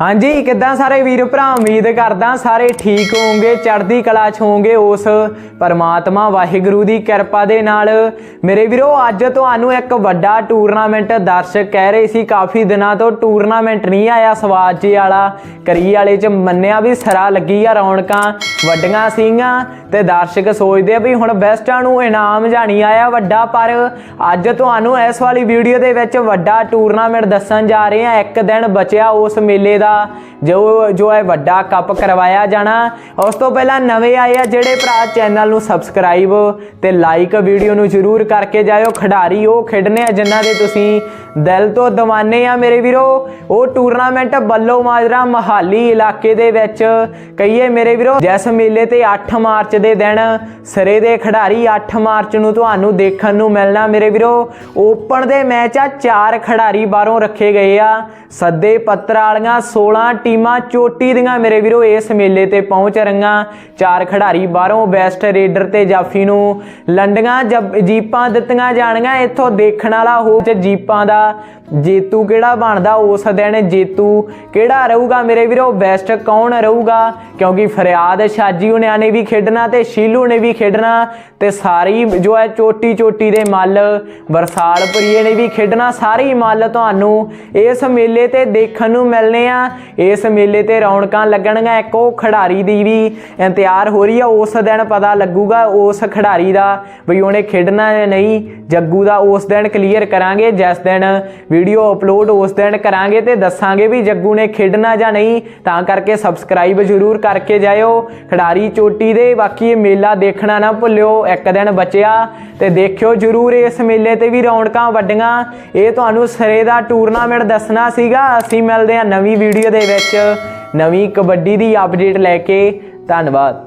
ਹਾਂਜੀ, ਕਿੱਦਾਂ ਸਾਰੇ ਵੀਰ ਭਰਾ? ਉਮੀਦ ਕਰਦਾ ਸਾਰੇ ਠੀਕ ਹੋਵੋਗੇ, ਚੜ੍ਹਦੀ ਕਲਾ 'ਚ ਹੋਵੋਗੇ ਉਸ ਪਰਮਾਤਮਾ ਵਾਹਿਗੁਰੂ ਦੀ ਕਿਰਪਾ ਦੇ ਨਾਲ। ਮੇਰੇ ਵੀਰੋ, ਅੱਜ ਤੁਹਾਨੂੰ ਇੱਕ ਵੱਡਾ ਟੂਰਨਾਮੈਂਟ ਦਰਸ਼ਕ ਕਹਿ ਰਹੇ ਸੀ। ਕਾਫੀ ਦਿਨਾਂ ਤੋਂ ਟੂਰਨਾਮੈਂਟ ਨਹੀਂ ਆਇਆ ਸਵਾਦ ਜੀ ਵਾਲਾ, ਕਰੀ ਵਾਲੇ 'ਚ ਮੰਨਿਆ ਵੀ ਸਰਾ ਲੱਗੀ ਆ, ਰੌਣਕਾਂ ਵੱਡੀਆਂ ਸੀਗੀਆਂ ਤੇ ਦਰਸ਼ਕ ਸੋਚਦੇ ਆ ਵੀ ਹੁਣ ਬੈਸਟਾਂ ਨੂੰ ਇਨਾਮ ਜਾਣੀ ਆਇਆ ਵੱਡਾ, ਪਰ ਅੱਜ ਤੁਹਾਨੂੰ ਇਸ ਵਾਲੀ ਵੀਡੀਓ ਦੇ ਵਿੱਚ ਵੱਡਾ ਟੂਰਨਾਮੈਂਟ ਦੱਸਣ ਜਾ ਰਹੇ ਹਾਂ ਇੱਕ ਦਿਨ ਬਚਿਆ ਉਸ ਮੇਲੇ ਦਾ ਜੋ ਜੋ ਹੈ ਵੱਡਾ ਕੱਪ ਕਰਵਾਇਆ ਜਾਣਾ। ਉਸ ਤੋਂ ਪਹਿਲਾਂ ਨਵੇਂ ਆਏ ਆ ਜਿਹੜੇ ਭਰਾ ਚੈਨਲ ਨੂੰ ਸਬਸਕ੍ਰਾਈਬ ਤੇ ਲਾਈਕ ਵੀਡੀਓ ਨੂੰ ਜਰੂਰ ਕਰਕੇ ਜਾਇਓ। ਖਿਡਾਰੀ ਉਹ ਖੇਡਣੇ ਆ ਜਿਨ੍ਹਾਂ ਦੇ ਤੁਸੀਂ ਦਿਲ ਤੋਂ ਦੀਵਾਨੇ ਆ ਮੇਰੇ ਵੀਰੋ। ਉਹ ਟੂਰਨਾਮੈਂਟ ਬੱਲੋ ਮਾਜਰਾ ਮਹਾਲੀ ਇਲਾਕੇ ਦੇ ਵਿੱਚ ਕਹੀਏ ਮੇਰੇ ਵੀਰੋ, ਜਿਸ ਮੇਲੇ ਤੇ 8 ਮਾਰਚ ਦੇ ਦਿਨ ਸਰੇ ਦੇ ਖਿਡਾਰੀ 8 ਮਾਰਚ ਨੂੰ ਤੁਹਾਨੂੰ ਦੇਖਣ ਨੂੰ ਮਿਲਣਾ ਮੇਰੇ ਵੀਰੋ। ਓਪਨ ਦੇ ਮੈਚ ਆ, ਚਾਰ ਖਿਡਾਰੀ ਬਾਹਰੋਂ ਰੱਖੇ ਗਏ ਆ। ਸੱਦੇ ਪੱਤਰ ਵਾਲੀਆਂ 16 ਟੀਮਾਂ ਚੋਟੀ ਦੀਆਂ ਮੇਰੇ ਵੀਰੋ, ਇਸ ਮੇਲੇ ਤੇ ਪਹੁੰਚ ਰਹੀਆਂ। ਚਾਰ ਖਿਡਾਰੀ ਬਾਹਰੋਂ ਬੈਸਟ ਰੇਡਰ ਤੇ ਜਾਫੀ ਨੂੰ ਲੰਡੀਆਂ ਜੀਪਾਂ ਦਿੱਤੀਆਂ ਜਾਣੀਆਂ ਇੱਥੋਂ ਦੇਖਣ ਵਾਲਾ ਹੋ ਤੇ ਜੀਪਾਂ ਦਾ ਜੇਤੂ ਕਿਹੜਾ ਬਣਦਾ, ਉਸ ਦਿਨ ਜੇਤੂ ਕਿਹੜਾ ਰਹੂਗਾ ਮੇਰੇ ਵੀਰੋ ਬੈਸਟ ਕੌਣ ਰਹੂਗਾ? ਕਿਉਂਕਿ ਫਰਿਆਦ ਸ਼ਾਜੀ ਹੁਣਿਆਂ ਨੇ ਵੀ ਖੇਡਣਾ ਤੇ ਸ਼ੀਲੂ ਨੇ ਵੀ ਖੇਡਣਾ ਤੇ ਸਾਰੀ ਜੋ ਹੈ ਚੋਟੀ ਚੋਟੀ ਦੇ ਮੱਲ ਬਰਸਾਲਪੁਰੀਏ ਨੇ ਵੀ ਖੇਡਣਾ, ਸਾਰੇ ਹੀ ਮੱਲ ਤੁਹਾਨੂੰ ਇਸ ਮੇਲੇ ਤੇ ਦੇਖਣ ਨੂੰ ਮਿਲਨੇ ਆ। ਇਸ ਮੇਲੇ ਤੇ ਰੌਣਕਾਂ ਲੱਗਣਗੀਆਂ। ਇੱਕ ਉਹ ਖਿਡਾਰੀ ਦੀ ਵੀ ਤਿਆਰ ਹੋ ਰਹੀ ਆ। ਉਸ ਦਿਨ ਪਤਾ ਲੱਗੂਗਾ ਉਸ ਖਿਡਾਰੀ ਦਾ ਵੀ ਉਹਨੇ ਖੇਡਣਾ ਜਾਂ ਨਹੀਂ। ਜੱਗੂ ਦਾ ਉਸ ਦਿਨ ਕਲੀਅਰ ਕਰਾਂਗੇ। ਜਿਸ ਦਿਨ ਵੀਡੀਓ ਅਪਲੋਡ ਉਸ ਦਿਨ ਕਰਾਂਗੇ ਤੇ ਦੱਸਾਂਗੇ ਵੀ ਜੱਗੂ ਨੇ ਖੇਡਣਾ ਜਾਂ ਨਹੀਂ। ਤਾਂ ਕਰਕੇ ਸਬਸਕ੍ਰਾਈਬ ਜ਼ਰੂਰ ਕਰਕੇ ਜਾਇਓ। ਖਿਡਾਰੀ ਚੋਟੀ ਦੇ ਬਾਕੀ ਇਹ ਮੇਲਾ ਦੇਖਣਾ ਨਾ ਭੁੱਲਿਓ। ਇੱਕ ਦਿਨ ਬਚਿਆ ਤੇ ਦੇਖਿਓ ਜ਼ਰੂਰ ਇਸ ਮੇਲੇ ਤੇ ਵੀ ਰੌਣਕਾਂ ਵੱਡੀਆਂ। ਇਹ ਤੁਹਾਨੂੰ ਸਰੇ ਦਾ ਟੂਰਨਾਮੈਂਟ ਦੱਸਣਾ ਸੀਗਾ। ਅਸੀਂ ਮਿਲਦੇ ਹਾਂ ਨਵੀਂ ਵੀਡੀਓ ਦੇ ਵਿੱਚ ਨਵੀਂ ਕਬੱਡੀ ਦੀ ਅਪਡੇਟ ਲੈ ਕੇ ਧੰਨਵਾਦ।